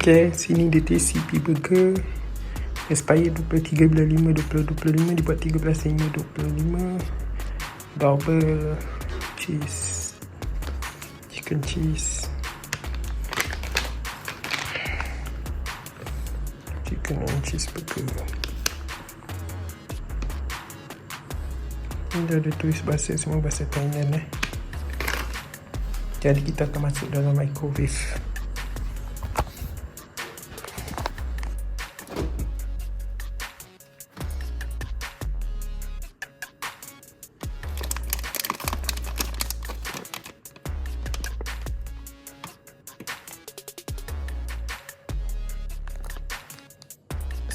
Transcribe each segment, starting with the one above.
Okay, sini dia TCP Burger. Expired 23 bulan 5 2025 dibuat 13 5 25. Double cheese. Chicken cheese. Chicken and cheese burger. Ini dah ada tulis bahasa semua bahasa Thailand eh. Jadi kita akan masuk dalam microwave.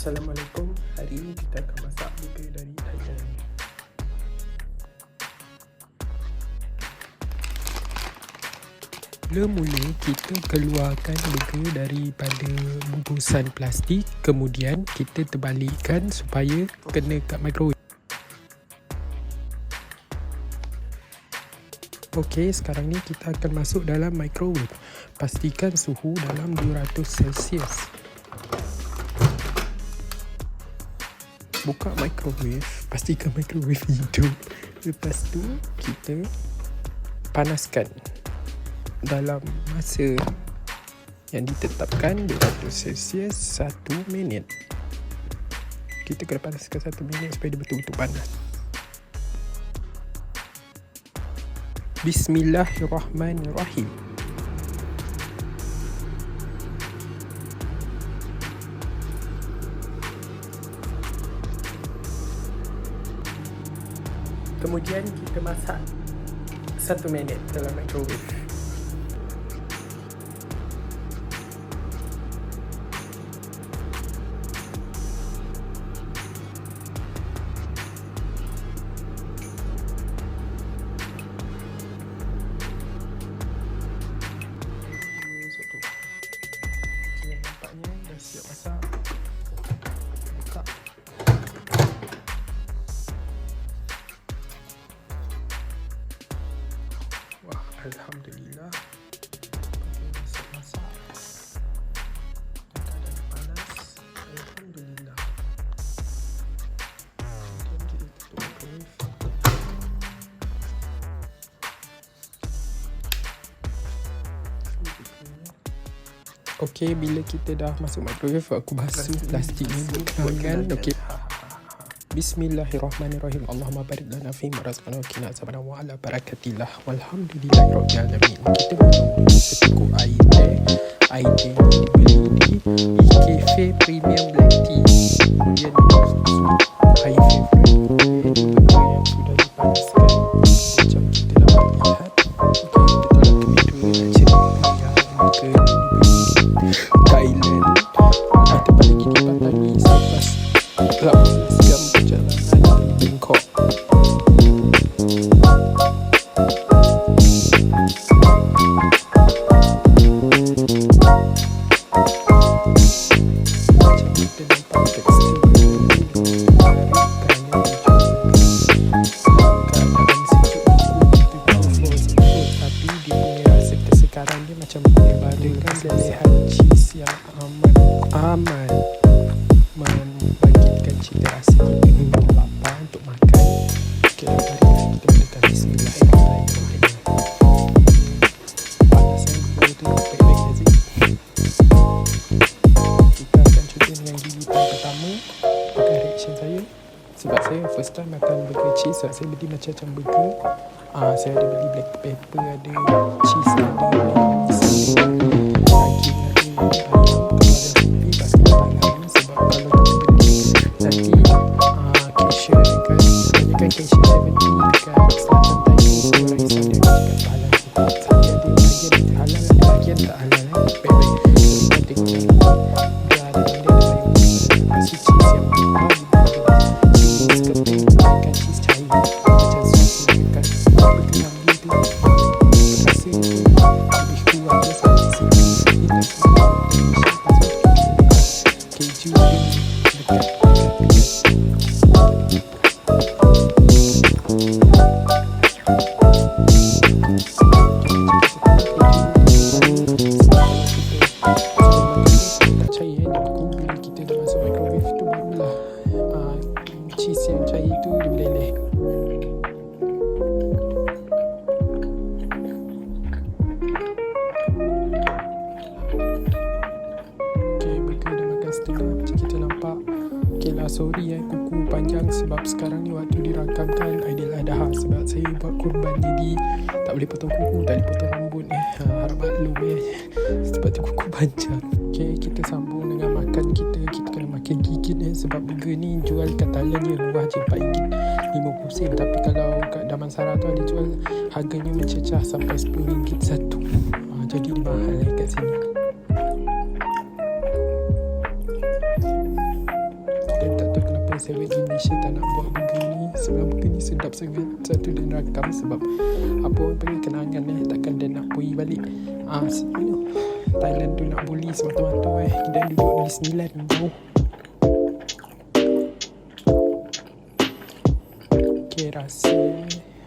Assalamualaikum. Hari ini kita akan masak burger dari Thailand. Mula-mula kita keluarkan burger daripada bungkusan plastik Kemudian kita terbalikkan supaya kena kat microwave Okey, sekarang ni kita akan masuk dalam microwave Pastikan suhu dalam 200 Celsius Buka microwave Pastikan microwave hidup Lepas tu kita panaskan dalam masa yang ditetapkan 200 Celsius 1 minit. Kita kena panaskan 1 minit supaya dia betul-betul panas. Bismillahirrahmanirrahim. Kemudian kita masak 1 minit dalam microwave. Alhamdulillah. Okey, bila kita dah masuk microwave, aku basuh plastik. ni? Okey. Bismillahirrahmanirrahim. Allahumma barik lana fi ma razaqna wa qina azaban wa ala barakatillah. Walhamdulillahi rabbil alamin. Kita minum seteguk air teh. Air teh ni dibeli di Cafe Premium Black Tea. Kemudian air favorite. Ini yang sudah dipanaskan. Macam kita dapat lihat. masak saya beli macam-macam burger uh, saya ada beli black pepper ada cheese ada Tak halal, tak halal, tak halal, tak halal, tak halal, halal, tak halal, tak halal, halal, tak halal, tak halal, halal, halal, tak halal, lah sorry eh kuku panjang sebab sekarang ni waktu dirakamkan Aidiladha sebab saya buat kurban. Jadi tak boleh potong kuku tak boleh potong rambut eh. Ha, harap maklum eh. Sebab tu kuku panjang. Okay kita sambung dengan makan kita. Kita kena makan gigit eh sebab burger ni jual kat Thailand murah je 4 ringgit 50 sen tapi kalau kat Damansara tu ada jual harganya mencecah sampai 10 ringgit satu. Ha, jadi mahal eh kat sini Seven Indonesia tak nak buat burger ni. Sebab burger ni sedap sangat. Satu dan rakam sebab Apa orang panggil kenangan eh Takkan dia nak pergi balik. Ah, uh, you know, Thailand tu nak bully semata-mata eh. Kita duduk di Disneyland jauh Okay rasa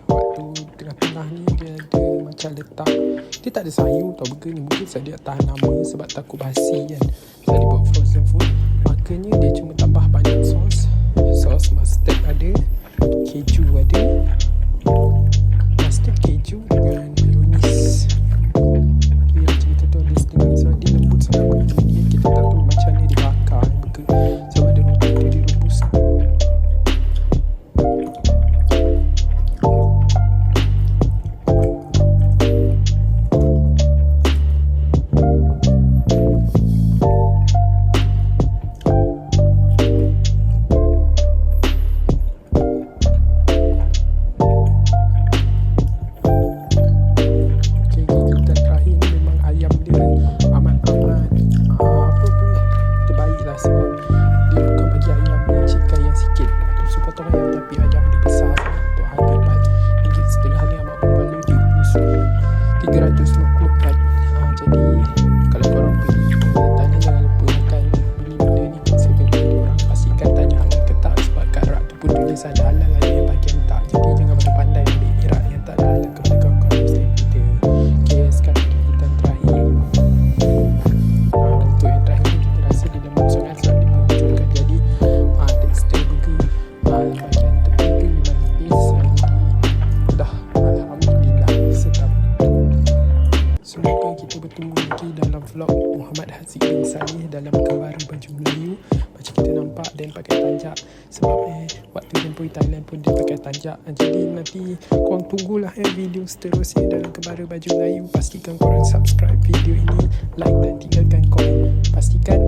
Waktu tengah-tengah ni dia ada macam letak. Dia tak ada sayur tau burger ni. Mungkin sebab dia tahan lama sebab takut basi kan. Dia buat frozen food. Makanya dia cuma ልንገልጻቸዋለን። eh Waktu jemput Thailand pun dia pakai tanjak ah, Jadi nanti korang tunggulah eh video seterusnya. Dalam kebara baju Melayu Pastikan korang subscribe video ini Like dan tinggalkan komen. Pastikan